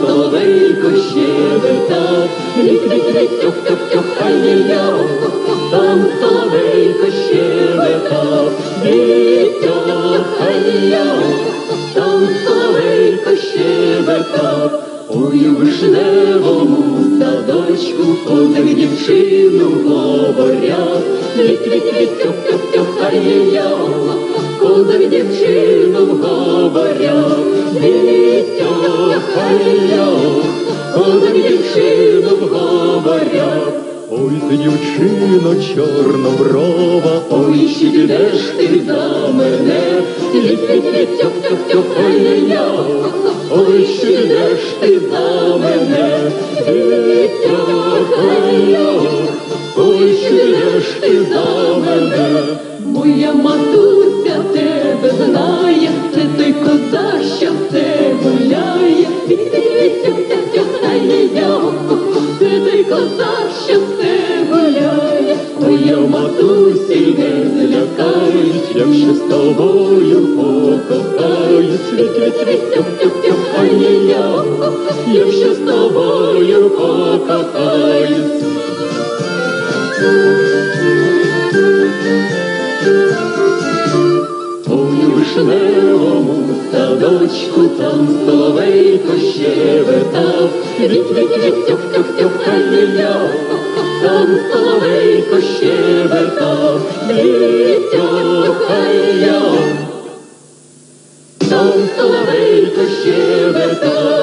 соловейко щебетав, лік-лік-лік, тьох-тьох-тьох, ай-яй-я, там соловейко щебетав, лік-тьох, ай-я, там соловейко щебетав, ой, у вишневому садочку ходив дівчину говорять, лік-лік-лік, тьох-тьох-тьох, ай-яй-я, ходив дівчину говорять, Ой, ти дівчино чорноброва, Ой, чи підеш ти за мене, тьох-тьох-тьох, ай-яй-я, ой, чи підеш ти за мене, ой, чи підеш ти за мене. Моя матуся тебе знає, це той коза, що все гуляє, тьох-тьох-тьох, ай-яй-я, це той коза, матусі не злякають, якщо з тобою покохаюсь, Світ-світ-світ, тьох-тьох-тьох, ай-яй-я, якщо з тобою покохаюсь. Вишневому садочку там соловейко щебетав, Вік-вік-вік, тьох-тьох-тьох, ай-яй-я, там соловейко Santorejko sieberka, Santorejko sieberka,